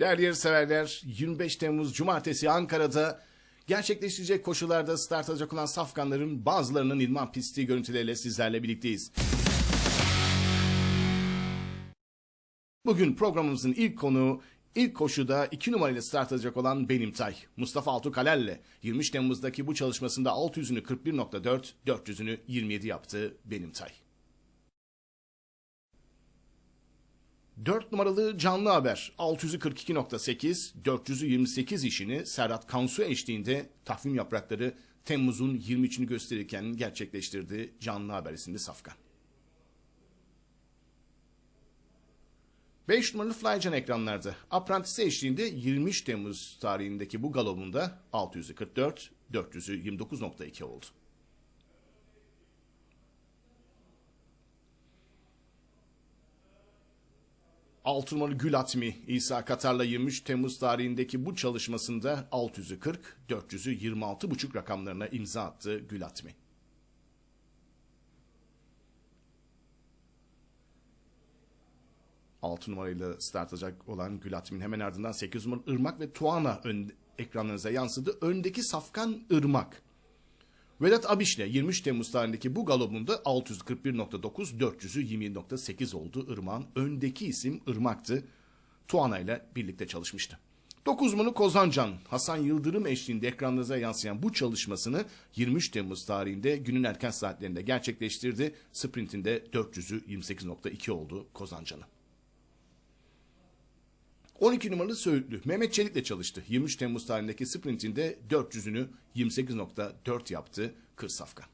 Değerli yarışseverler 25 Temmuz Cumartesi Ankara'da gerçekleşecek koşularda start alacak olan safkanların bazılarının idman pisti görüntüleriyle sizlerle birlikteyiz. Bugün programımızın ilk konuğu ilk koşuda 2 numarayla start alacak olan Benim Tay. Mustafa Altukalel'le 23 Temmuz'daki bu çalışmasında 600'ünü 41.4, 400'ünü 27 yaptı Benim Tay. 4 numaralı canlı haber 642.8, 428 işini Serhat Kansu eşliğinde takvim yaprakları Temmuz'un 23'ünü gösterirken gerçekleştirdi canlı haber isimli safkan. 5 numaralı Flycan ekranlarda. Apprentice eşliğinde 23 Temmuz tarihindeki bu galobunda 644, 400'ü 29.2 oldu. Altı numaralı Gül Atmi İsa Katar'la 23 Temmuz tarihindeki bu çalışmasında 600'ü 40, 400'ü 26,5 rakamlarına imza attı Gül Atmi. Altı numarayla start alacak olan Gül Atmi'nin hemen ardından 8 numaralı Irmak ve Tuana ön, ekranlarınıza yansıdı. Öndeki Safkan Irmak. Vedat Abiş'le 23 Temmuz tarihindeki bu galobunda 641.9, 400'ü 27.8 oldu Irmak'ın. Öndeki isim Irmak'tı. Tuana ile birlikte çalışmıştı. 9 numaralı Kozancan, Hasan Yıldırım eşliğinde ekranlarınıza yansıyan bu çalışmasını 23 Temmuz tarihinde günün erken saatlerinde gerçekleştirdi. Sprintinde 400'ü 28.2 oldu Kozancan'ın. 12 numaralı Söğütlü Mehmet Çelik'le çalıştı. 23 Temmuz tarihindeki sprintinde 400'ünü 28.4 yaptı Kır Safkan.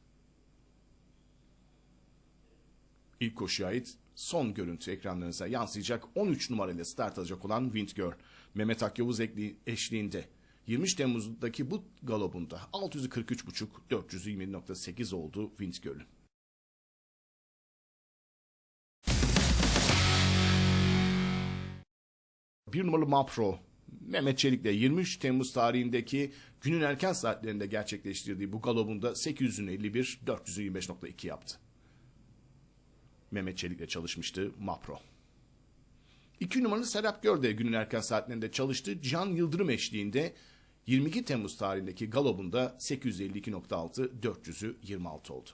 İlk koşuya ait son görüntü ekranlarınıza yansıyacak 13 numarayla start alacak olan Windgirl. Mehmet Akyavuz eşliğinde 23 Temmuz'daki bu galobunda 643.5 420.8 oldu Windgirl'ün. 1 numaralı Mapro Mehmet Çelik'le 23 Temmuz tarihindeki günün erken saatlerinde gerçekleştirdiği bu galobunda 851 425.2 yaptı. Mehmet Çelik'le çalışmıştı Mapro. 2 numaralı Serap Görde günün erken saatlerinde çalıştı. Can Yıldırım eşliğinde 22 Temmuz tarihindeki galobunda 852.6 400'ü oldu.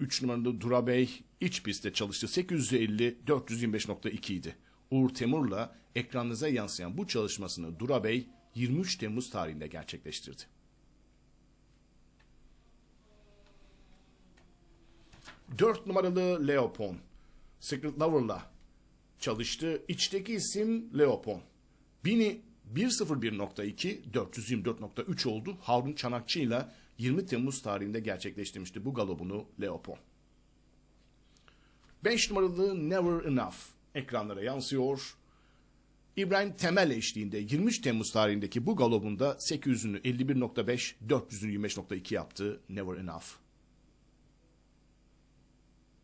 Üç numaralı Dura Bey iç pistte çalıştı. 850 425.2 idi. Uğur Temur'la ekranınıza yansıyan bu çalışmasını Dura Bey 23 Temmuz tarihinde gerçekleştirdi. Dört numaralı Leopon. Secret Lover'la çalıştı. İçteki isim Leopon. Bini 101.2 424.3 oldu. Harun Çanakçı ile 20 Temmuz tarihinde gerçekleştirmişti bu galobunu Leopon. 5 numaralı Never Enough ekranlara yansıyor. İbrahim Temel eşliğinde 23 Temmuz tarihindeki bu galobunda 800'ünü 51.5, 400'ünü 25.2 yaptı Never Enough.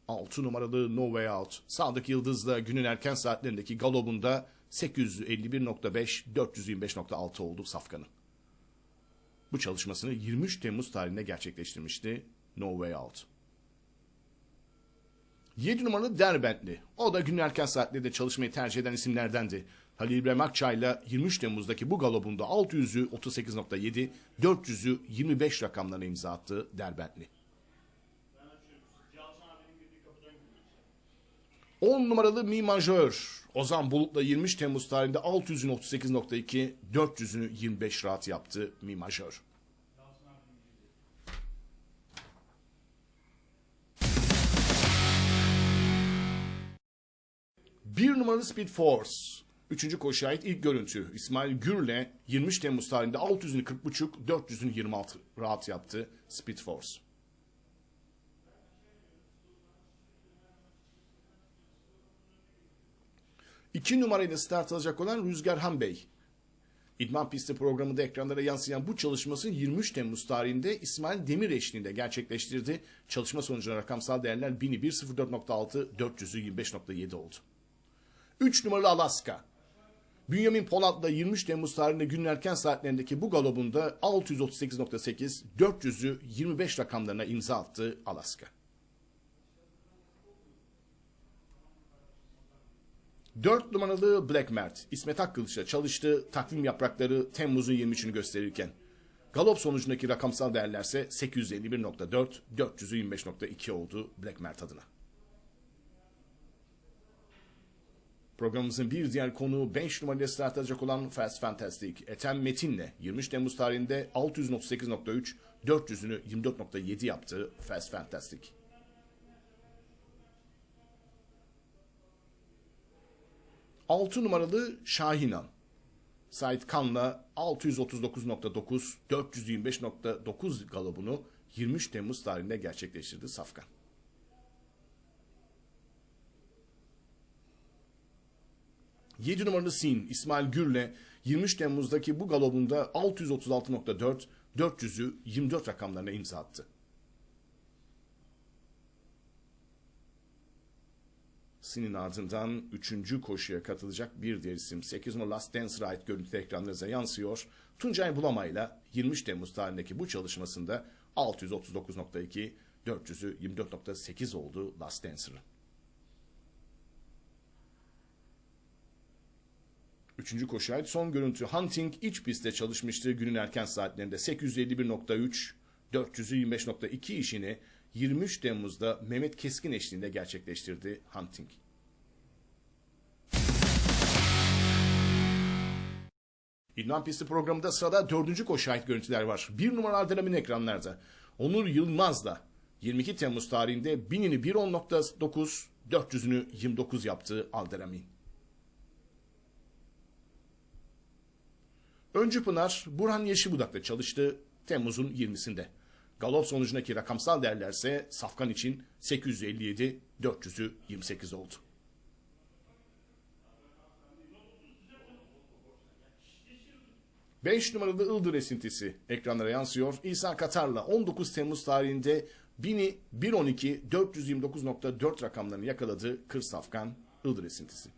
6 numaralı No Way Out. Sadık Yıldız'la günün erken saatlerindeki galobunda 851.5, 425.6 oldu Safkan'ın. Bu çalışmasını 23 Temmuz tarihinde gerçekleştirmişti No Way Out. 7 numaralı Derbentli. O da günün erken saatlerinde çalışmayı tercih eden isimlerdendi. Halil İbrahim Akçay'la 23 Temmuz'daki bu galobunda 600'ü 38.7, 400'ü 25 rakamlarına imza attı Derbentli. 10 numaralı Mi Majör. Ozan Bulut'la 23 Temmuz tarihinde 600'ünü 38.2, 400'ünü 25 rahat yaptı Mi Majör. Bir numaralı Speed Force. Üçüncü koşuya ait ilk görüntü. İsmail Gür'le 23 Temmuz tarihinde 600'ünü 40.5, 400'ünü 26 rahat yaptı Speed Force. İki numarayla start alacak olan Rüzgar Han Bey. İdman pisti programında ekranlara yansıyan bu çalışması 23 Temmuz tarihinde İsmail Demir eşliğinde gerçekleştirdi. Çalışma sonucunda rakamsal değerler 1000'i 104.6, 400'ü 25.7 oldu. 3 numaralı Alaska. Bünyamin Polat'la 23 Temmuz tarihinde günün erken saatlerindeki bu galobunda 638.8, 400'ü 25 rakamlarına imza attı Alaska. 4 numaralı Black Mert, İsmet Akkılıç'la çalıştı. Takvim yaprakları Temmuz'un 23'ünü gösterirken. Galop sonucundaki rakamsal değerlerse 851.4, 425.2 oldu Black Mert adına. Programımızın bir diğer konuğu 5 numarayla start alacak olan Fast Fantastic. Ethem Metin'le 23 Temmuz tarihinde 638.3, 400'ünü 24.7 yaptı Fast Fantastic. Altı numaralı Şahinan. Sait Kan'la 639.9, 425.9 galobunu 23 Temmuz tarihinde gerçekleştirdi Safkan. 7 numaralı Sin İsmail Gür'le 23 Temmuz'daki bu galobunda 636.4, 400'ü 24 rakamlarına imza attı. Sin'in ardından 3. koşuya katılacak bir diğer isim 8 numaralı Last Dance Ride görüntü ekranlarınıza yansıyor. Tuncay Bulamay'la 23 Temmuz tarihindeki bu çalışmasında 639.2, 400'ü 24.8 oldu Last Dancer'ın. Üçüncü koşuya ait son görüntü Hunting iç pistte çalışmıştı günün erken saatlerinde 851.3, 425.2 işini 23 Temmuz'da Mehmet Keskin eşliğinde gerçekleştirdi Hunting. İdman pisti programında sırada dördüncü ait görüntüler var. Bir numara Ardelamin ekranlarda. Onur Yılmaz da 22 Temmuz tarihinde binini 1.10.9, 400'ünü 29 yaptı Alderamin. Öncü Pınar, Burhan Yeşilbudak'ta çalıştı Temmuz'un 20'sinde. Galop sonucundaki rakamsal değerlerse Safkan için 857, 400'ü 28 oldu. Beş numaralı Ildır esintisi ekranlara yansıyor. İsa Katar'la 19 Temmuz tarihinde 1000'i 1.12 429.4 rakamlarını yakaladı Kır Safkan Ildır esintisi.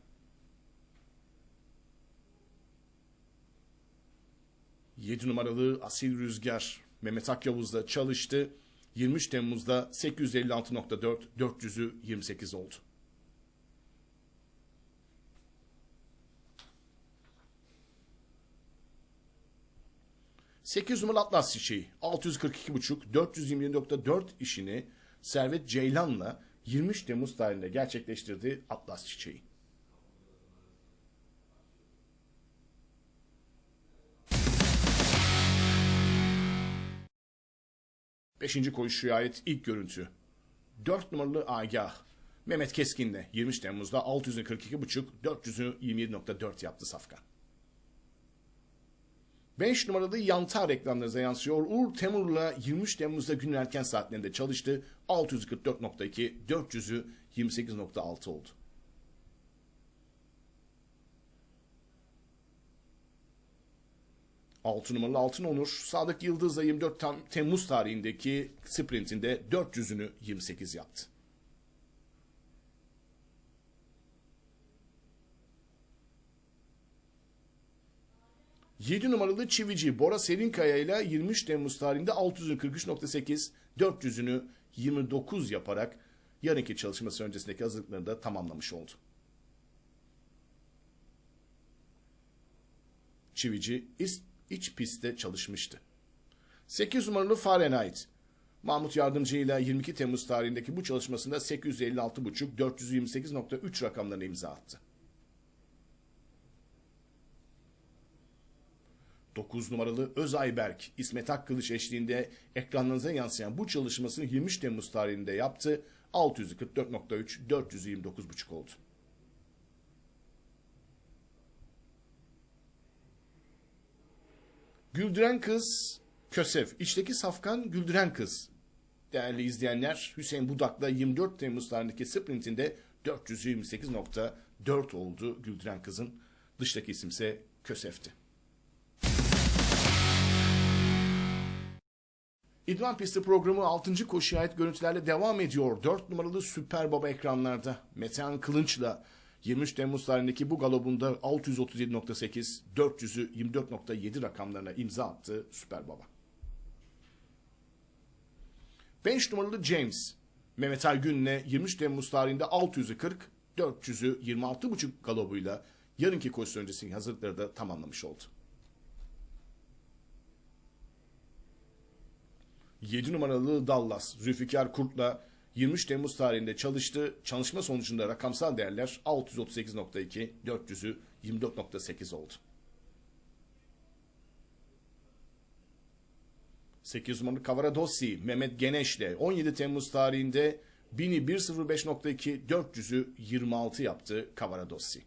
7 numaralı Asil Rüzgar Mehmet Akyavuz'da çalıştı. 23 Temmuz'da 856.4, 400'ü 28 oldu. Sekiz numaralı Atlas Çiçeği 642.5 427.4 işini Servet Ceylan'la 23 Temmuz tarihinde gerçekleştirdi Atlas Çiçeği. Beşinci koşuya ait ilk görüntü. 4 numaralı Agah. Mehmet Keskin'le 20 Temmuz'da 642.5, 400'ü 27.4 yaptı Safkan. 5 numaralı Yantar reklamlarınıza yansıyor. Uğur Temur'la 23 Temmuz'da günün erken saatlerinde çalıştı. 644.2, 400'ü 28.6 oldu. 6 numaralı Altın Onur, Sadık Yıldız'la 24 Tem Temmuz tarihindeki sprintinde 400'ünü 28 yaptı. Yedi numaralı Çivici Bora Serinkaya ile 23 Temmuz tarihinde 643.8, 400'ünü 29 yaparak yarınki çalışması öncesindeki hazırlıklarını da tamamlamış oldu. Çivici ist iç pistte çalışmıştı. 8 numaralı Fahrenheit. Mahmut Yardımcı ile 22 Temmuz tarihindeki bu çalışmasında 856.5 428.3 rakamlarını imza attı. 9 numaralı Özayberk, İsmet Akkılıç eşliğinde ekranlarınıza yansıyan bu çalışmasını 23 Temmuz tarihinde yaptı. 644.3, 429.5 oldu. Güldüren kız Kösef. İçteki safkan güldüren kız. Değerli izleyenler Hüseyin Budak'la 24 Temmuz tarihindeki sprintinde 428.4 oldu güldüren kızın. Dıştaki isimse Kösef'ti. İdman Pisti programı 6. koşuya ait görüntülerle devam ediyor. 4 numaralı Süper Baba ekranlarda Metehan Kılınç'la 23 Temmuz tarihindeki bu galobunda 637.8, 400'ü 24.7 rakamlarına imza attı Süper Baba. 5 numaralı James, Mehmet Ergün'le 23 Temmuz tarihinde 600'ü 40, 400'ü 26,5 galobuyla yarınki koşusu öncesindeki hazırlıkları da tamamlamış oldu. 7 numaralı Dallas Zülfikar Kurt'la 23 Temmuz tarihinde çalıştı. Çalışma sonucunda rakamsal değerler 638.2, 400'ü 24.8 oldu. 8 numaralı Kavaradossi Mehmet Geneş'le 17 Temmuz tarihinde 1000'i 1.05.2, 400'ü 26 yaptı Kavaradossi.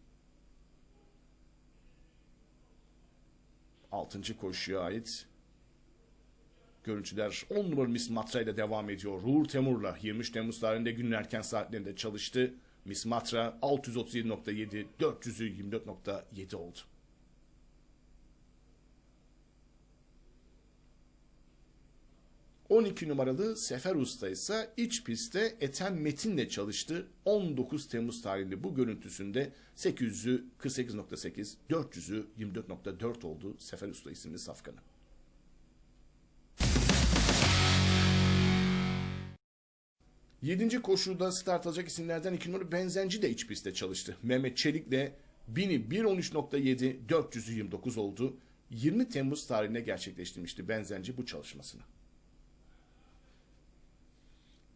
6. koşuya ait görüntüler 10 numaralı Miss Matra ile devam ediyor. Uğur Temur'la 23 Temmuz tarihinde günün erken saatlerinde çalıştı. Miss Matra 637.7, 400'ü 24.7 oldu. ...12 numaralı Sefer Usta ise iç pistte Ethem Metin'le çalıştı. 19 Temmuz tarihli bu görüntüsünde 800'ü 48.8, 400'ü 24.4 oldu Sefer Usta isimli safkanı. Yedinci koşuda start alacak isimlerden iki numaralı Benzenci de iç pistte çalıştı. Mehmet Çelik'le 1000'i 1.13.7, 400'ü 29 oldu. 20 Temmuz tarihine gerçekleştirmişti Benzenci bu çalışmasını.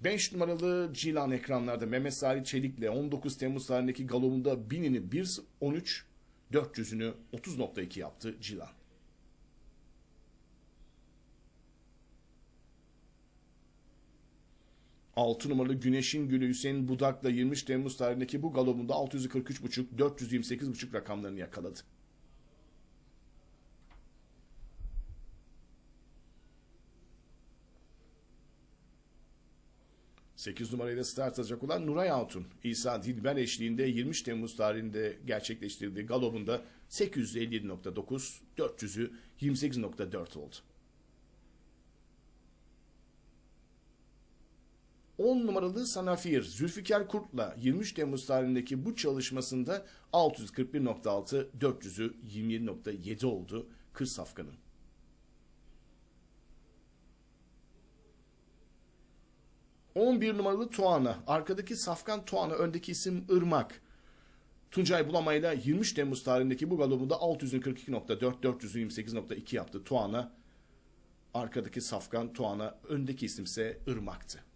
5 numaralı Cilan ekranlarda Mehmet Salih Çelik'le 19 Temmuz tarihindeki galonunda 1000'ini 1.13, 400'ünü 30.2 yaptı Cilan. 6 numaralı Güneş'in Gülü Hüseyin Budak'la 23 Temmuz tarihindeki bu galobunda 643.5, 428.5 rakamlarını yakaladı. Sekiz numarayla start alacak olan Nuray Hatun, İsa Dilber eşliğinde 23 Temmuz tarihinde gerçekleştirdiği galobunda 857.9, 400'ü 28.4 oldu. 10 numaralı Sanafir Zülfikar Kurt'la 23 Temmuz tarihindeki bu çalışmasında 641.6, 400'ü 27.7 oldu Kır Safkan'ın. ...11 numaralı Tuana. Arkadaki Safkan Tuana, öndeki isim Irmak. Tuncay Bulamay'la 23 Temmuz tarihindeki bu galobunda 642.4, 428.2 yaptı Tuana. Arkadaki Safkan Tuana, öndeki isimse Irmak'tı.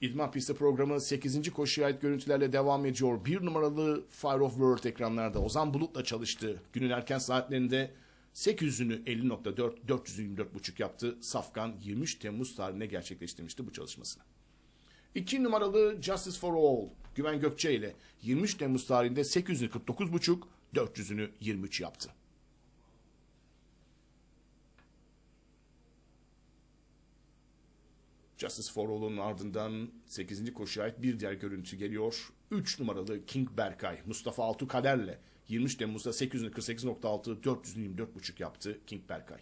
İdman pisti programı 8. koşuya ait görüntülerle devam ediyor. Bir numaralı Fire of World ekranlarda Ozan Bulut'la çalıştı. Günün erken saatlerinde 800'ünü 50.4, 424.5 yaptı. Safkan 23 Temmuz tarihine gerçekleştirmişti bu çalışmasını. 2 numaralı Justice for All Güven Gökçe ile 23 Temmuz tarihinde 849.5, 400'ünü 23 yaptı. Justice for All'un ardından 8. koşuya ait bir diğer görüntü geliyor. 3 numaralı King Berkay Mustafa Altu Kader'le 23 Temmuz'da 848.6 424.5 yaptı King Berkay.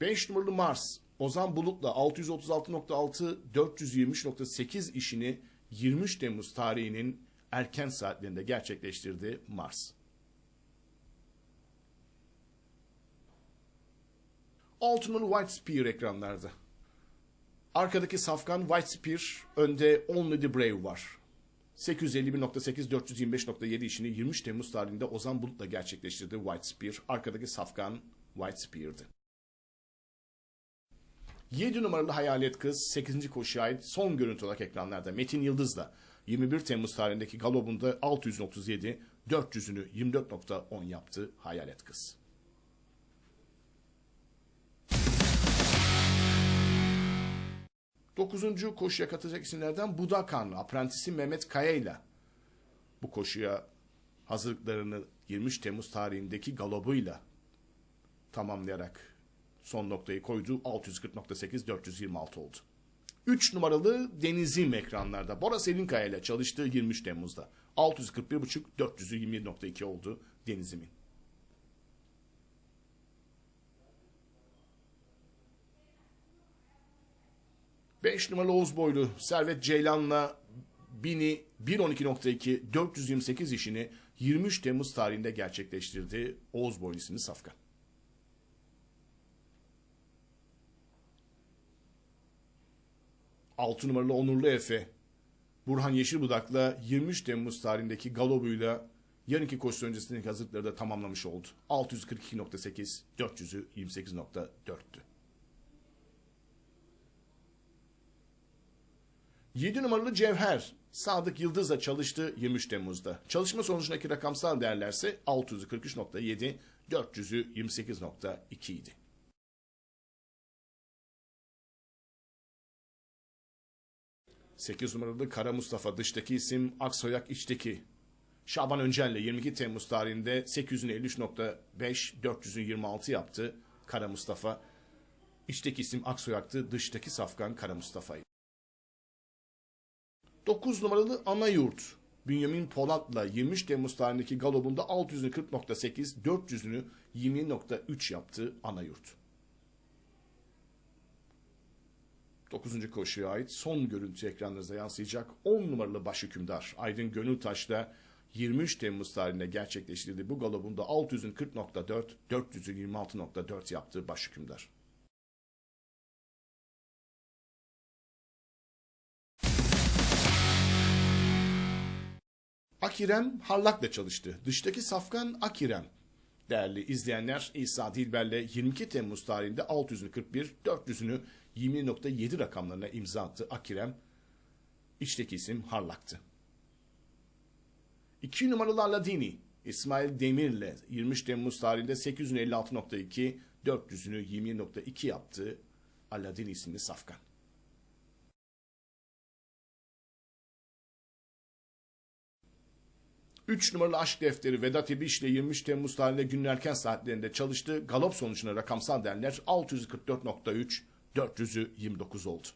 Beş numaralı Mars Ozan Bulut'la 636.6 423.8 işini 23 Temmuz tarihinin erken saatlerinde gerçekleştirdi Mars. 6 numaralı White Spear ekranlarda. Arkadaki safkan White Spear, önde Only the Brave var. 851.8 425.7 işini 23 Temmuz tarihinde Ozan Bulut'la gerçekleştirdi White Spear. Arkadaki safkan White Spear'dı. 7 numaralı Hayalet Kız 8. koşuya ait son görüntü olarak ekranlarda Metin Yıldız'la 21 Temmuz tarihindeki galobunda 637, 400'ünü 24.10 yaptı Hayalet Kız. Dokuzuncu koşuya katılacak isimlerden Budakan, aprentisi Mehmet Kaya ile bu koşuya hazırlıklarını 23 Temmuz tarihindeki galobuyla tamamlayarak son noktayı koydu. 640.8 426 oldu. 3 numaralı Denizim ekranlarda. Bora Selinkaya ile çalıştığı 23 Temmuz'da. 641.5 427.2 oldu Denizim'in. 5 numaralı Oğuz Boylu Servet Ceylan'la Bini 1.12.2 428 işini 23 Temmuz tarihinde gerçekleştirdi Oğuz Boylu isimli safkan. Altı numaralı Onurlu Efe, Burhan Yeşilbudak'la 23 Temmuz tarihindeki galobuyla yarınki koşu öncesindeki hazırlıkları da tamamlamış oldu. 642.8, 428.4'tü. 7 numaralı Cevher, Sadık Yıldız'la çalıştı 23 Temmuz'da. Çalışma sonucundaki rakamsal değerlerse 643.7, 400'ü 28.2 idi. 8 numaralı Kara Mustafa dıştaki isim Aksoyak içteki. Şaban Öncel'le 22 Temmuz tarihinde 853.5 426 yaptı Kara Mustafa. İçteki isim Aksoyak'tı, dıştaki safkan Kara Mustafa'ydı. 9 numaralı Anayurt. Bünyamin Polat'la 23 Temmuz tarihindeki galobunda 640.8, 400'ünü 20.3 yaptı Anayurt. 9. koşuya ait son görüntü ekranlarınıza yansıyacak 10 numaralı başhükümdar Aydın Gönültaş'la 23 Temmuz tarihinde gerçekleştirdiği bu galobunda 600'ün 40.4, 400'ün 26.4 yaptığı Akirem Harlak'la çalıştı. Dıştaki safkan Akirem. Değerli izleyenler İsa Dilber'le 22 Temmuz tarihinde 600'ünü 41, 400'ünü 20.7 rakamlarına imza attı Akirem. İçteki isim Harlak'tı. 2 numaralı Aladini İsmail Demir'le 23 Temmuz tarihinde 856.2, 400'ünü 20.2 yaptı Aladini isimli safkan. 3 numaralı aşk defteri Vedat İbiş ile 23 Temmuz tarihinde günün erken saatlerinde çalıştı. Galop sonucuna rakamsal değerler 644.3, 400'ü 29 oldu.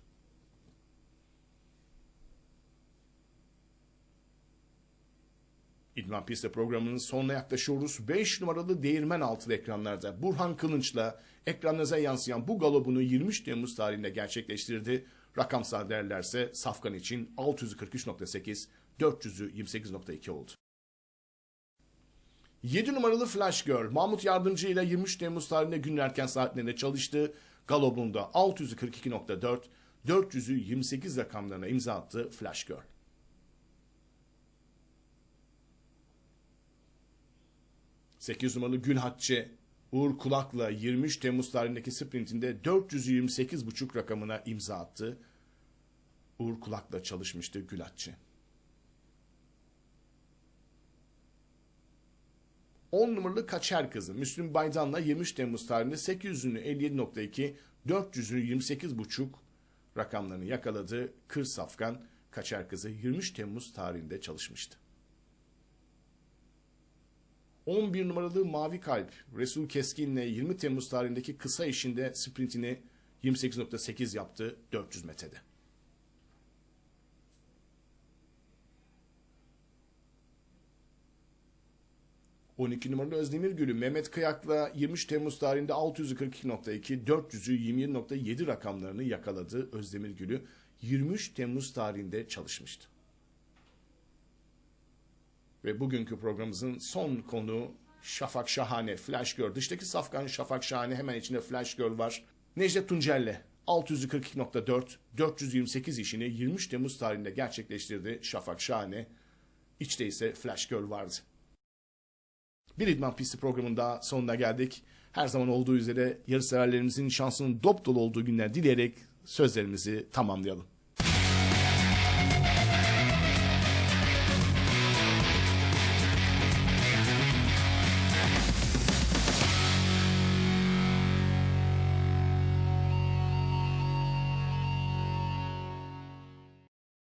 İdman Piste programının sonuna yaklaşıyoruz. 5 numaralı değirmen altılı ekranlarda Burhan Kılınç'la ekranınıza yansıyan bu galobunu 23 Temmuz tarihinde gerçekleştirdi. Rakamsal değerlerse Safkan için 643.8, 400'ü 28.2 oldu. 7 numaralı Flash Girl Mahmut Yardımcı ile 23 Temmuz tarihinde günün erken saatlerinde çalıştı. Galobunda 642.4, 400'ü 28 rakamlarına imza attı Flash Girl. Sekiz numaralı Gül Hatçe Uğur Kulak'la 23 Temmuz tarihindeki sprintinde 428.5 rakamına imza attı. Uğur Kulak'la çalışmıştı Gül Hatçe. 10 numaralı Kaçer Kızı Müslüm Baydan'la 23 Temmuz tarihinde 800'ünü 57.2, 400'ünü 28.5 rakamlarını yakaladı. Kır Safkan Kaçer Kızı 23 Temmuz tarihinde çalışmıştı. 11 numaralı Mavi Kalp Resul Keskin'le 20 Temmuz tarihindeki kısa işinde sprintini 28.8 yaptı 400 metrede. 12 numaralı Özdemir Gülü Mehmet Kıyak'la 23 Temmuz tarihinde 642.2, 400'ü 27.7 rakamlarını yakaladı Özdemir Gülü. 23 Temmuz tarihinde çalışmıştı. Ve bugünkü programımızın son konu Şafak Şahane, Flash Girl. Dıştaki safkan Şafak Şahane hemen içinde Flash Girl var. Necdet Tuncel'le 642.4, 428 işini 23 Temmuz tarihinde gerçekleştirdi Şafak Şahane. İçte ise Flash Girl vardı. Bir İdman Pisti programında sonuna geldik. Her zaman olduğu üzere yarışseverlerimizin şansının dop dolu olduğu günler dileyerek sözlerimizi tamamlayalım.